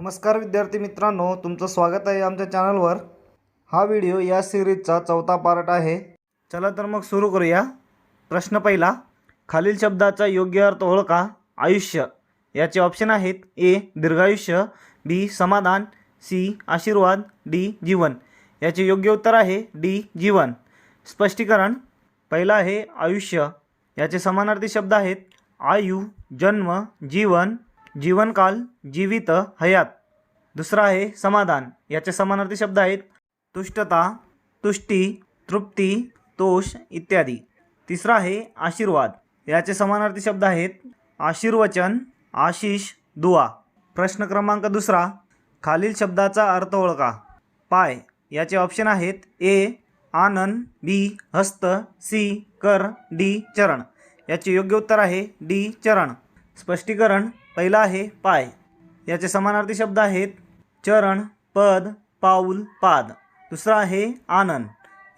नमस्कार विद्यार्थी मित्रांनो तुमचं स्वागत आहे आमच्या चॅनलवर. हा व्हिडिओ या सिरीजचा चौथा पार्ट आहे. चला तर मग सुरू करूया. प्रश्न पहिला खालील शब्दाचा योग्य अर्थ ओळखा. आयुष्य. याचे ऑप्शन आहेत ए दीर्घायुष्य बी समाधान सी आशीर्वाद डी जीवन. याचे योग्य उत्तर आहे डी जीवन. स्पष्टीकरण पहिला आहे आयुष्य. याचे समानार्थी शब्द आहेत आयु जन्म जीवन जीवनकाल जीवित हयात. दुसरा आहे समाधान. याचे समानार्थी शब्द आहेत तुष्टता तुष्टी तृप्ती तोष इत्यादी. तिसरा आहे आशीर्वाद. याचे समानार्थी शब्द आहेत आशीर्वचन आशिष दुआ प्रश्न क्रमांक दुसरा खालील शब्दाचा अर्थ ओळखा. पाय. याचे ऑप्शन आहेत ए आनंद बी हस्त सी कर डी चरण. याचे योग्य उत्तर आहे डी चरण. स्पष्टीकरण पहिला आहे पाय. याचे समानार्थी शब्द आहेत चरण पद पाऊल पाद. दुसरा आहे आनंद.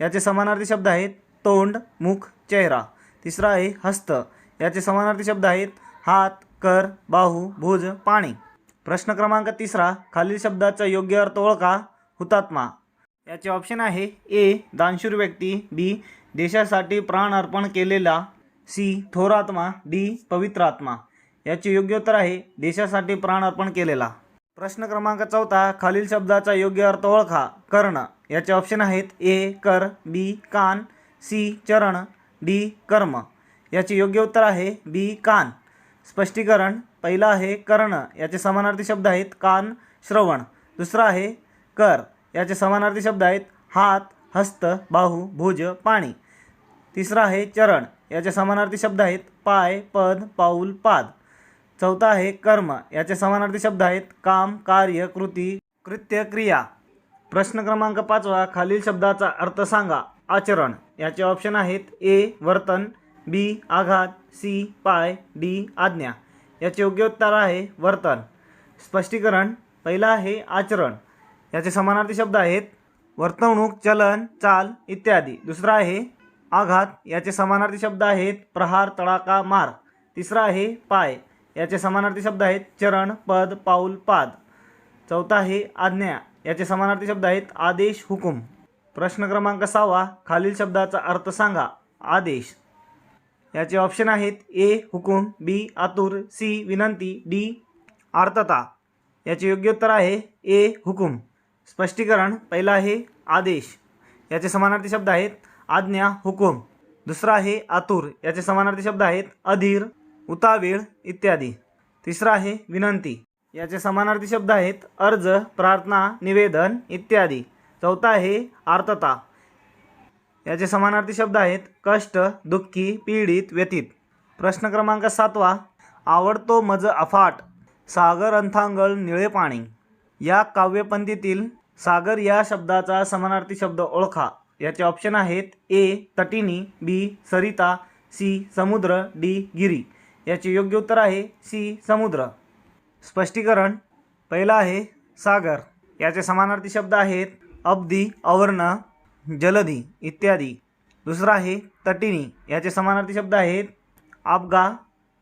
याचे समानार्थी शब्द आहेत तोंड मुख चेहरा. तिसरा आहे हस्त. याचे समानार्थी शब्द आहेत हात कर बाहू भुज पाणी. प्रश्न क्रमांक तिसरा खालील शब्दाचा योग्य अर्थ ओळखा. हुतात्मा. याचे ऑप्शन आहे ए दानशूर व्यक्ती. बी देशासाठी प्राण अर्पण केलेला. सी थोरात्मा. डी पवित्रात्मा. याचे योग्य उत्तर आहे देशासाठी प्राण अर्पण केलेला. प्रश्न क्रमांक चौथा खालील शब्दाचा योग्य अर्थ ओळखा. कर्ण. याचे ऑप्शन आहेत ए कर बी कान सी चरण डी कर्म. याचे योग्य उत्तर आहे बी कान. स्पष्टीकरण पहिला आहे कर्ण. याचे समानार्थी शब्द आहेत कान श्रवण. दुसरा आहे कर. याचे समानार्थी शब्द आहेत हात हस्त बाहू भुज पाणी. तिसरा आहे चरण. याचे समानार्थी शब्द आहेत पाय पद पाऊल पाद. चौथा आहे कर्म. याचे समानार्थी शब्द आहेत काम कार्य कृती कृत्य क्रिया प्रश्न क्रमांक पाचवा खालील शब्दाचा अर्थ सांगा. आचरण. याचे ऑप्शन आहेत ए वर्तन बी आघात सी पाय डी आज्ञा. याचे योग्य उत्तर आहे वर्तन. स्पष्टीकरण. पहिला आहे आचरण. याचे समानार्थी शब्द आहेत वर्तवणूक चलन चाल इत्यादी. दुसरा आहे आघात. याचे समानार्थी शब्द आहेत प्रहार तडाका मार. तिसरा आहे पाय. याचे समानार्थी शब्द आहेत चरण पद पाऊल पाद. चौथा आहे आज्ञा. याचे समानार्थी शब्द आहेत आदेश हुकुम. प्रश्न क्रमांक सहावा खालील शब्दाचा अर्थ सांगा. आदेश. याचे ऑप्शन आहेत ए हुकुम बी आतुर सी विनंती डी आर्तता. याचे योग्य उत्तर आहे ए हुकुम. स्पष्टीकरण पहिला आहे आदेश. याचे समानार्थी शब्द आहेत आज्ञा हुकुम. दुसरा आहे आतुर. याचे समानार्थी शब्द आहेत अधीर. उतावीळ इत्यादी. तिसरा आहे विनंती. याचे समानार्थी शब्द आहेत अर्ज प्रार्थना निवेदन इत्यादी. चौथा आहे आर्तता. याचे समानार्थी शब्द आहेत कष्ट दुःखी पीडित व्यतीत. प्रश्न क्रमांक सातवा आवडतो मज अफाट सागर अंथांगळ निळे पाणी. या काव्यपंथीतील सागर या शब्दाचा समानार्थी शब्द ओळखा. याचे ऑप्शन आहेत ए तटिनी बी सरिता सी समुद्र डी गिरी. याचे योग्य उत्तर आहे सी समुद्र. स्पष्टीकरण पहिलं आहे सागर. याचे समानार्थी शब्द आहेत अब्दी अवर्ण जलधी इत्यादी. दुसरा आहे तटिनी. याचे समानार्थी शब्द आहेत आपगा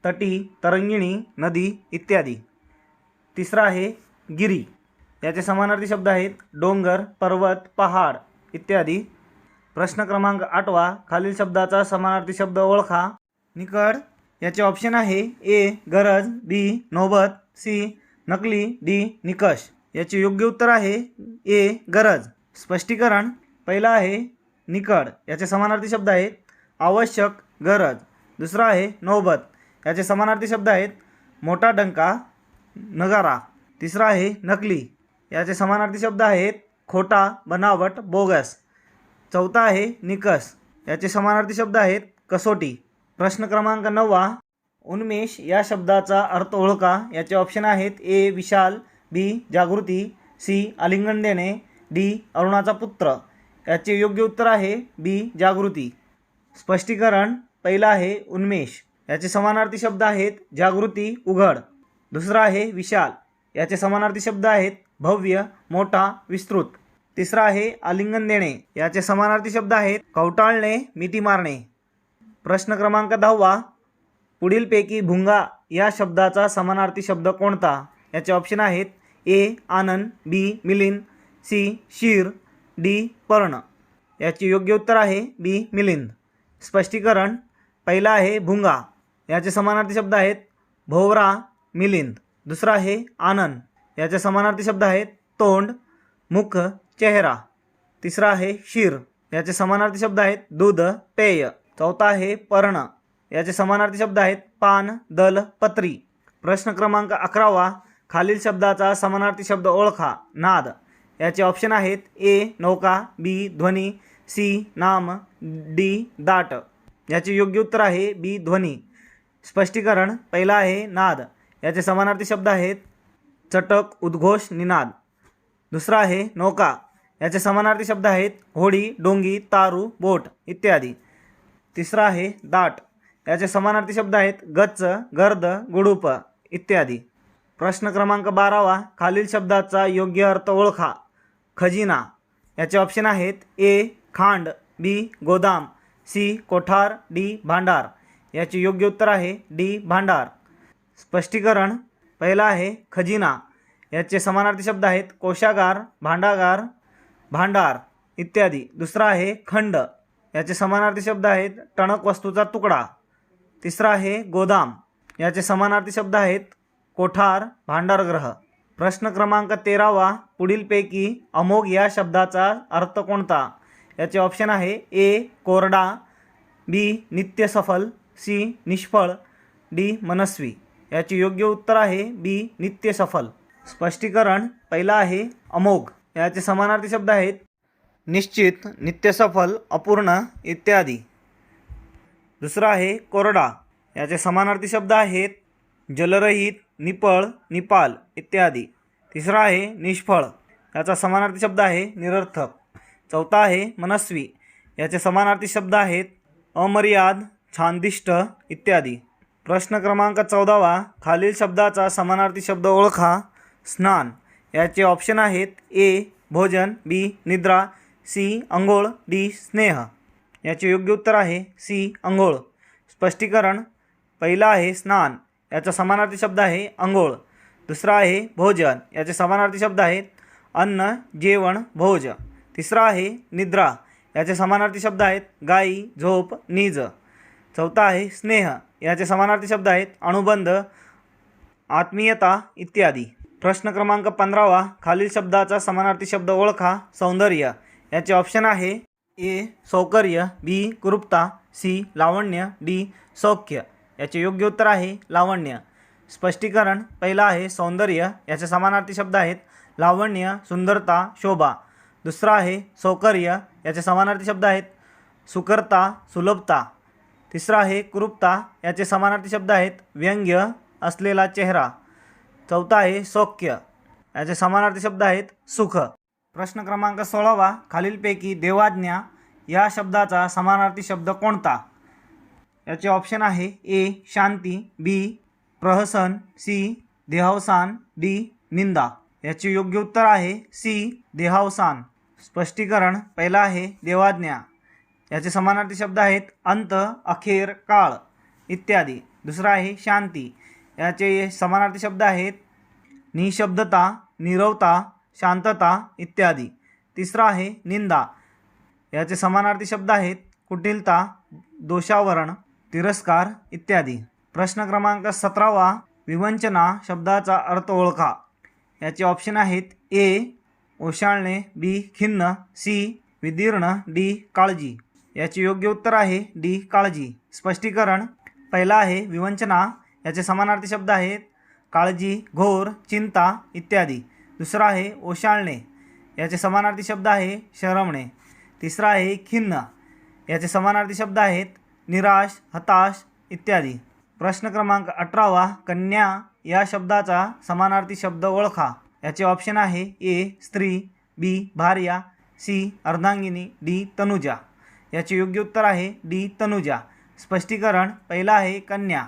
तटी तरंगिणी नदी इत्यादी. तिसरा आहे गिरी. याचे समानार्थी शब्द आहेत डोंगर पर्वत पहाड इत्यादी. प्रश्न क्रमांक आठवा खालील शब्दाचा समानार्थी शब्द ओळखा. निकड याचे ऑप्शन आहे ए गरज बी नोबत सी नकली डी निकष. याचे योग्य उत्तर आहे ए गरज. स्पष्टीकरण पहिला आहे निकड. याचे समानार्थी शब्द आहेत आवश्यक गरज. दुसरा आहे नोबत. याचे समानार्थी शब्द आहेत मोठा डंका नगारा. तिसरा आहे नकली. याचे समानार्थी शब्द आहेत खोटा बनावट बोगस. चौथा आहे निकस याचे समानार्थी शब्द आहेत कसोटी. प्रश्न क्रमांक नववा उन्मेष या शब्दाचा अर्थ ओळखा. याचे ऑप्शन आहेत ए विशाल बी जागृती सी आलिंगन देणे डी अरुणाचा पुत्र. याचे योग्य उत्तर आहे बी जागृती. स्पष्टीकरण पहिलं आहे उन्मेष. याचे समानार्थी शब्द आहेत जागृती उघड. दुसरा आहे विशाल. याचे समानार्थी शब्द आहेत भव्य मोठा विस्तृत. तिसरा आहे आलिंगन देणे. याचे समानार्थी शब्द आहेत कवटाळणे मिठी मारणे. प्रश्न क्रमांक दहावा. पुढीलपैकी भुंगा या शब्दाचा समानार्थी शब्द कोणता? याचे ऑप्शन आहेत ए आनंद बी मिलिंद सी शीर डी पर्ण. याचे योग्य उत्तर आहे बी मिलिंद. स्पष्टीकरण पहिला आहे भुंगा. याचे समानार्थी शब्द आहेत भोवरा मिलिंद. दुसरा आहे आनंद. याचे समानार्थी शब्द आहेत तोंड मुख चेहरा. तिसरा आहे शीर याचे समानार्थी शब्द आहेत दूध पेय. चौथा आहे पर्ण. याचे समानार्थी शब्द आहेत पान दल पत्री. प्रश्न क्रमांक अकरावा खालील शब्दाचा समानार्थी शब्द ओळखा. नाद. याचे ऑप्शन आहेत ए नौका बी ध्वनी सी नाम डी दाट. याचे योग्य उत्तर आहे बी ध्वनी. स्पष्टीकरण पहिला आहे नाद. याचे समानार्थी शब्द आहेत चटक उद्घोष निनाद. दुसरा आहे नौका. याचे समानार्थी शब्द आहेत होडी डोंगी तारू बोट इत्यादी. तिसरा आहे दाट. याचे समानार्थी शब्द आहेत गच्च गर्द गुडूप इत्यादी. प्रश्न क्रमांक बारावा खालील शब्दाचा योग्य अर्थ ओळखा. खजिना. याचे ऑप्शन आहेत ए खांड बी गोदाम सी कोठार डी भांडार. याचे योग्य उत्तर आहे डी भांडार. स्पष्टीकरण पहिला आहे खजिना. याचे समानार्थी शब्द आहेत कोशागार भांडागार भांडार इत्यादी. दुसरा आहे खंड. याचे समानार्थी शब्द आहेत टणक वस्तूचा तुकडा. तिसरा आहे गोदाम. याचे समानार्थी शब्द आहेत कोठार भांडारग्रह. प्रश्न क्रमांक तेरावा पुढीलपैकी अमोघ या शब्दाचा अर्थ कोणता? याचे ऑप्शन आहे ए कोरडा बी नित्यसफल सी निष्फळ डी मनस्वी. याचे योग्य उत्तर आहे बी नित्यसफल. स्पष्टीकरण पहिला आहे अमोघ. याचे समानार्थी शब्द आहेत निश्चित नित्यसफल अपूर्ण इत्यादी. दुसरा आहे कोरडा. याचे समानार्थी शब्द आहेत जलरहित निपळ निपाल इत्यादी. तिसरा आहे निष्फळ. याचा समानार्थी शब्द आहे निरर्थक. चौथा आहे मनस्वी. याचे समानार्थी शब्द आहेत अमर्याद छानदिष्ट इत्यादी. प्रश्न क्रमांक चौदावा खालील शब्दाचा समानार्थी शब्द ओळखा. स्नान. याचे ऑप्शन आहेत ए भोजन बी निद्रा सी अंघोळ डी स्नेह. याचे योग्य उत्तर आहे सी अंघोळ. स्पष्टीकरण पहिला आहे स्नान. याचा समानार्थी शब्द आहे अंघोळ. दुसरा आहे भोजन. याचे समानार्थी शब्द आहेत अन्न जेवण भोज. तिसरा आहे निद्रा. याचे समानार्थी शब्द आहेत गाई झोप नीज. चौथा आहे स्नेह. याचे समानार्थी शब्द आहेत अनुबंध आत्मीयता इत्यादी. प्रश्न क्रमांक पंधरावा खालील शब्दाचा समानार्थी शब्द ओळखा सौंदर्य. याचे ऑप्शन आहे ए सौकर्य बी कुरूपता सी लावण्य डी सौख्य. याचे योग्य उत्तर आहे लावण्य. स्पष्टीकरण पहिलं आहे सौंदर्य याचे समानार्थी शब्द आहेत लावण्य सुंदरता शोभा. दुसरा आहे सौकर्य याचे समानार्थी शब्द आहेत सुकरता सुलभता. तिसरा आहे कुरूपता याचे समानार्थी शब्द आहेत व्यंग्य असलेला चेहरा. चौथा आहे सौख्य याचे समानार्थी शब्द आहेत सुख. प्रश्न क्रमांक सोळावा खालीलपैकी देवाज्ञा या शब्दाचा समानार्थी शब्द कोणता? याचे ऑप्शन आहे ए शांती बी प्रहसन सी देहावसान डी निंदा. याचे योग्य उत्तर आहे सी देहावसान. स्पष्टीकरण पहिला आहे देवाज्ञा. याचे समानार्थी शब्द आहेत अंत अखेर काळ इत्यादी. दुसरा आहे शांती. याचे समानार्थी शब्द आहेत निशब्दता निरवता शांतता इत्यादी. तिसरा आहे निंदा. याचे समानार्थी शब्द आहेत कुटिलता दोषावरण तिरस्कार इत्यादी. प्रश्न क्रमांक सतरावा विवंचना शब्दाचा अर्थ ओळखा. याचे ऑप्शन आहेत ए ओशाळणे बी खिन्न सी विदीर्ण डी काळजी. याचे योग्य उत्तर आहे डी काळजी. स्पष्टीकरण पहिला आहे विवंचना. याचे समानार्थी शब्द आहेत काळजी घोर चिंता इत्यादी. दुसरा आहे ओशाळणे. याचे समानार्थी शब्द आहे शरमणे. तिसरा आहे खिन्न. याचे समानार्थी शब्द आहेत निराश हताश इत्यादी. प्रश्न क्रमांक अठरावा कन्या या शब्दाचा समानार्थी शब्द ओळखा. याचे ऑप्शन आहे ए स्त्री बी भार्या सी अर्धांगिनी डी तनुजा. याचे योग्य उत्तर आहे डी तनुजा. स्पष्टीकरण पहिला आहे कन्या.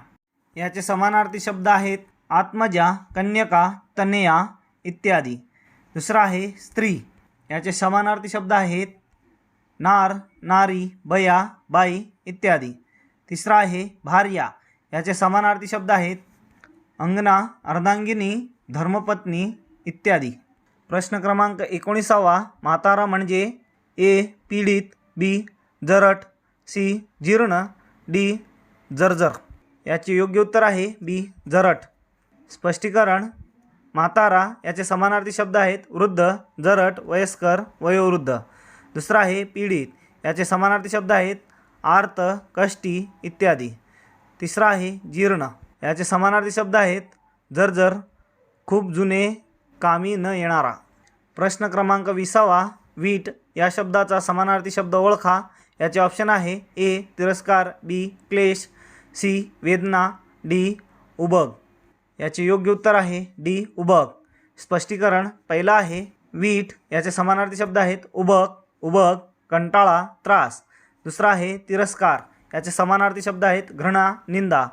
याचे समानार्थी शब्द आहेत आत्मजा कन्यका तनया इत्यादी. दुसरा आहे स्त्री. याचे समानार्थी शब्द आहेत नार नारी बया बाई इत्यादी. तिसरा आहे भार्या. याचे समानार्थी शब्द आहेत अंगना अर्धांगिनी धर्मपत्नी इत्यादी. प्रश्न क्रमांक एकोणीसावा म्हातारा म्हणजे ए पीडित बी जरट सी जीर्ण डी जर्जर. याचे योग्य उत्तर आहे बी जरट. स्पष्टीकरण म्हातारा याचे समानार्थी शब्द आहेत वृद्ध जरट वयस्कर वयोवृद्ध. दुसरा आहे पीडित याचे समानार्थी शब्द आहेत आर्त कष्टी इत्यादी. तिसरा आहे जीर्ण याचे समानार्थी शब्द आहेत जर्जर खूप जुने कामी न येणारा. प्रश्न क्रमांक विसावा वीट या शब्दाचा समानार्थी शब्द ओळखा. याचे ऑप्शन आहे ए तिरस्कार बी क्लेश सी वेदना डी उबग. याचे योग्य उत्तर आहे डी उबक. स्पष्टीकरण पहिलं आहे वीट याचे समानार्थी शब्द आहेत उबक उबक कंटाळा त्रास. दुसरा आहे तिरस्कार याचे समानार्थी शब्द आहेत घृणा निंदा.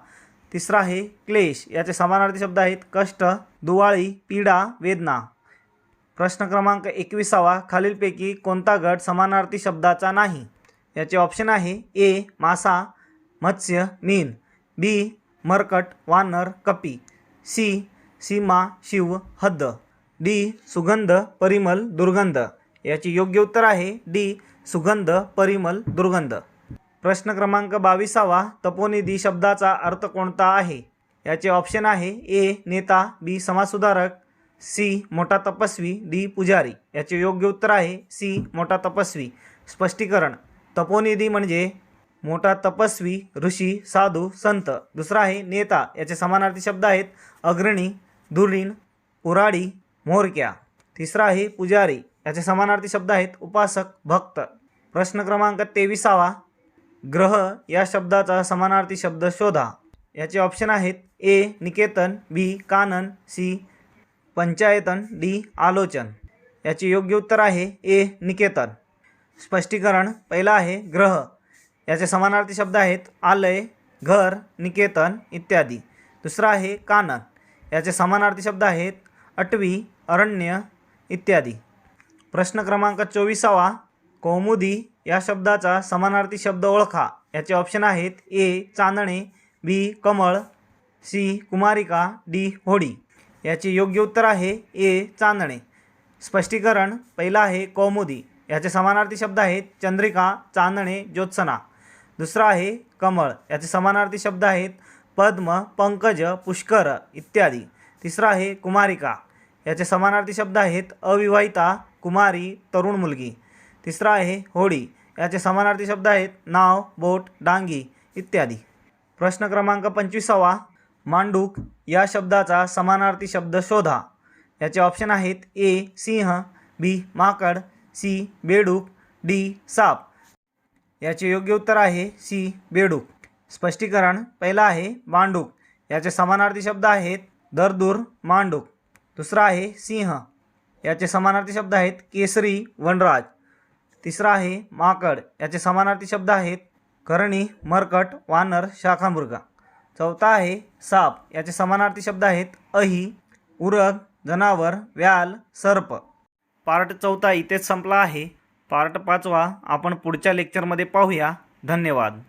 तिसरा आहे क्लेश याचे समानार्थी शब्द आहेत कष्ट दुवाळी पीडा वेदना. प्रश्न क्रमांक एकविसावा खालीलपैकी कोणता गट समानार्थी शब्दाचा नाही? याचे ऑप्शन आहे ए मासा मत्स्य मीन. बी मरकट वानर कपी. सी सीमा शिव हद्द. डी सुगंध परिमल दुर्गंध. याचे योग्य उत्तर आहे डी सुगंध परिमल दुर्गंध. प्रश्न क्रमांक बावीसावा तपोनिधी शब्दाचा अर्थ कोणता आहे? याचे ऑप्शन आहे ए नेता बी समाजसुधारक सी मोठा तपस्वी डी पुजारी. याचे योग्य उत्तर आहे सी मोठा तपस्वी. स्पष्टीकरण. तपोनिधी म्हणजे मोठा तपस्वी ऋषी साधू संत दुसरा आहे नेता याचे समानार्थी शब्द आहेत. अग्रणी धुरीण पुराडी मोरक्या. तिसरा आहे पुजारी याचे समानार्थी शब्द आहेत. उपासक भक्त. प्रश्न क्रमांक तेविसावा. ग्रह या शब्दाचा समानार्थी शब्द शोधा. याचे ऑप्शन आहेत. ए निकेतन बी कानन सी पंचायतन डी आलोचन. याचे योग्य उत्तर आहे ए निकेतन. स्पष्टीकरण पहिला आहे ग्रह. याचे समानार्थी शब्द आहेत आलय घर निकेतन इत्यादी. दुसरा आहे कानन. याचे समानार्थी शब्द आहेत अटवी अरण्य इत्यादी. प्रश्न क्रमांक चोवीसावा कौमुदी या शब्दाचा समानार्थी शब्द ओळखा. याचे ऑप्शन आहेत ए चांदणे बी कमळ सी कुमारिका डी होडी. याचे योग्य उत्तर आहे ए चांदणे. स्पष्टीकरण पहिला आहे कौमुदी. याचे समानार्थी शब्द आहेत चंद्रिका चांदणे ज्योत्सना. दुसरा आहे कमळ. याचे समानार्थी शब्द आहेत पद्म पंकज पुष्कर इत्यादी. तिसरा आहे कुमारिका. याचे समानार्थी शब्द आहेत अविवाहिता कुमारी तरुण मुलगी. तिसरा आहे होडी. याचे समानार्थी शब्द आहेत नाव बोट डांगी इत्यादी. प्रश्न क्रमांक पंचवीसावा मांडूक या शब्दाचा समानार्थी शब्द शोधा. याचे ऑप्शन आहेत ए सिंह बी माकड सी बेडूक डी साप. याचे योग्य उत्तर आहे सी बेडूक. स्पष्टीकरण पहिला आहे मांडूक. याचे समानार्थी शब्द आहेत दरदूर मांडूक. दुसरा आहे सिंह. याचे समानार्थी शब्द आहेत केसरी वनराज. तिसरा आहे माकड. याचे समानार्थी शब्द आहेत करणी मरकट वानर शाखामृगा. चौथा आहे साप. याचे समानार्थी शब्द आहेत अही उरग जनावर व्याल सर्प. पार्ट चौथा इथेच संपला आहे. पार्ट पाचवा आपण पुढच्या लेक्चरमध्ये पाहूया. धन्यवाद.